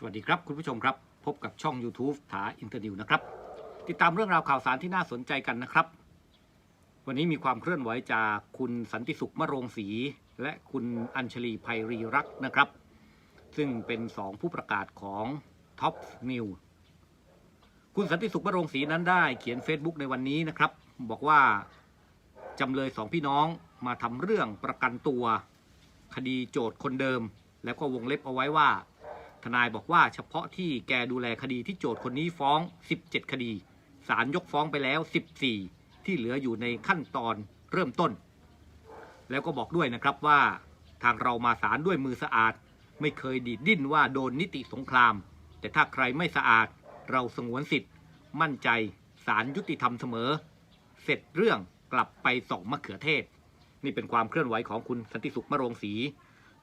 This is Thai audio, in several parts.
สวัสดีครับคุณผู้ชมครับ พบกับช่อง YouTube ถาอินเตอร์ดิวนะครับ ติดตามเรื่องราวข่าวสารที่น่าสนใจกันนะครับ วันนี้มีความเคลื่อนไหวจากคุณสันติสุขมะโรงศรีและคุณอัญชลีภัยรีรักษ์นะครับ ซึ่งเป็นสองผู้ประกาศของ Top New คุณสันติสุขมะโรงศรีนั้นได้เขียน Facebook ในวันนี้นะครับ บอกว่าจำเลยสองพี่น้องมาทำเรื่องประกันตัว คดีโจทย์คนเดิม แล้วก็วงเล็บเอาไว้ว่า ทนายบอกว่าเฉพาะที่แกดูแลคดีที่โจทย์คนนี้ฟ้อง 17 คดีศาลยกฟ้องไปแล้ว 14 ที่เหลืออยู่ในขั้นตอนเริ่มต้น แล้วก็บอกด้วยนะครับว่าทางเรามาศาลด้วยมือสะอาด ไม่เคยดีดดิ้นว่าโดนนิติสงคราม แต่ถ้าใครไม่สะอาด เราสงวนสิทธิ์ มั่นใจศาลยุติธรรมเสมอ เสร็จเรื่องกลับไปส่องมะเขือเทศ นี่เป็นความเคลื่อนไหวของคุณสันติสุขมะโรงศรี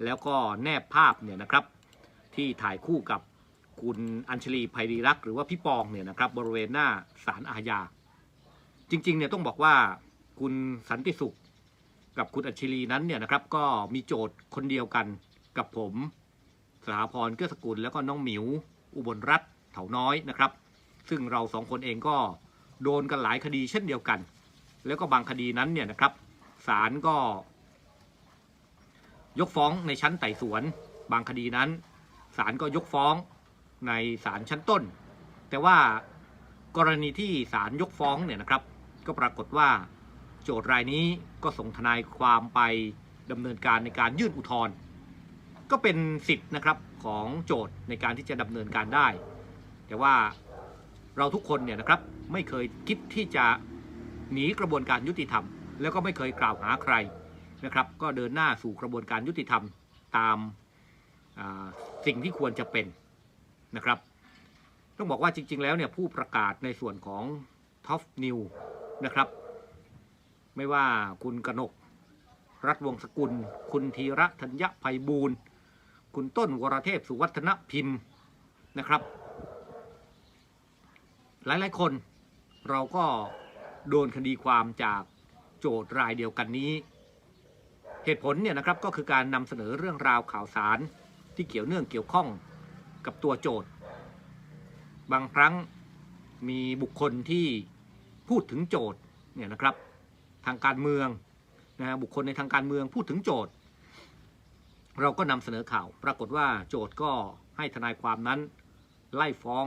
แล้วก็แนบภาพเนี่ยนะครับ ที่ถ่ายคู่กับคุณอัญชลีภัยรีรักหรือว่าพี่ปองเนี่ยนะครับบริเวณหน้าศาลอาญา จริงๆเนี่ยต้องบอกว่าคุณสันติสุขกับคุณอัญชลีนั้นเนี่ยนะครับก็มีโจทย์คนเดียวกันกับผมสถาพรเกื้อสกุลแล้วก็น้องหมิว อุบลรัตน์เถาน้อยนะครับ ซึ่งเราสองคนเองก็โดนกันหลายคดีเช่นเดียวกัน แล้วก็บางคดีนั้นเนี่ยนะครับศาลก็ ยกฟ้องในชั้นไต่สวน บางคดีนั้น ศาลก็ยกฟ้องในศาลชั้นต้น แต่ว่ากรณีที่ศาลยกฟ้องเนี่ยนะครับ ก็ปรากฏว่าโจทย์รายนี้ก็ส่งทนายความไปดำเนินการในการยื่นอุทธรณ์ก็เป็นสิทธิ์นะครับของโจทย์ในการที่จะดำเนินการได้ แต่ว่าเราทุกคนเนี่ยนะครับไม่เคยคิดที่จะหนีกระบวนการยุติธรรม แล้วก็ไม่เคยกล่าวหาใครนะครับ ก็เดินหน้าสู่กระบวนการยุติธรรมตาม สิ่งที่ควรจะเป็นนะครับ ต้องบอกว่าจริง ๆ แล้วเนี่ยผู้ประกาศในส่วนของ Top New นะครับ ไม่ว่าคุณกนก รัฐวงศ์สกุล คุณธีระธัญญภัยบูรณ์คุณต้นวรเทพสุวัฒนพิมพ์นะครับ หลายๆคนเราก็โดนคดีความจากโจทย์รายเดียวกันนี้ เหตุผลเนี่ยนะครับก็คือการนำเสนอเรื่องราวข่าวสาร ที่เกี่ยวเนื่องเกี่ยวข้องกับตัวโจทย์ บางครั้งมีบุคคลที่พูดถึงโจทย์เนี่ยนะครับทางการเมืองนะฮะบุคคลในทางการเมืองพูดถึงโจทย์ เราก็นำเสนอข่าว ปรากฏว่าโจทย์ก็ให้ทนายความนั้นไล่ฟ้อง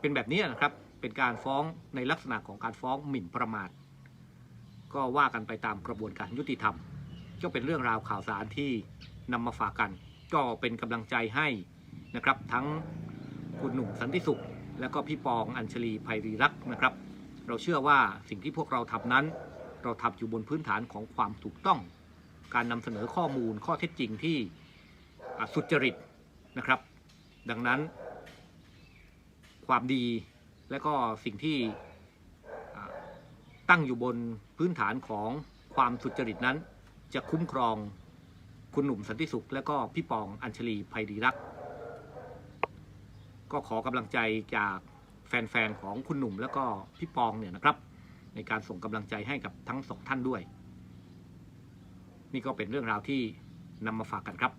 เป็นแบบนี้นะครับเป็นการฟ้องในลักษณะของการฟ้องหมิ่นประมาท ก็ว่ากันไปตามกระบวนการยุติธรรม ก็เป็นเรื่องราวข่าวสารที่ นำมาฝากกัน ก็เป็นกำลังใจให้นะครับ ทั้งคุณหนุ่มสันติสุข และก็พี่ปองอัญชลีภัยรีรักษ์นะครับ เราเชื่อว่าสิ่งที่พวกเราทำนั้น เราทำอยู่บนพื้นฐานของความถูกต้อง การนำเสนอข้อมูลข้อเท็จจริงที่สุจริตนะครับ ดังนั้น ความดีและก็สิ่งที่ตั้งอยู่บนพื้นฐานของความสุจริตนั้น จะคุ้มครอง คุณหนุ่มสันติสุข และก็พี่ปองอัญชลีภัยรีรัก ก็ขอกำลังใจจากแฟนๆของคุณหนุ่มและก็พี่ปองเนี่ยนะครับ ในการส่งกำลังใจให้กับทั้งสองท่านด้วย นี่ก็เป็นเรื่องราวที่นำมาฝากกันครับ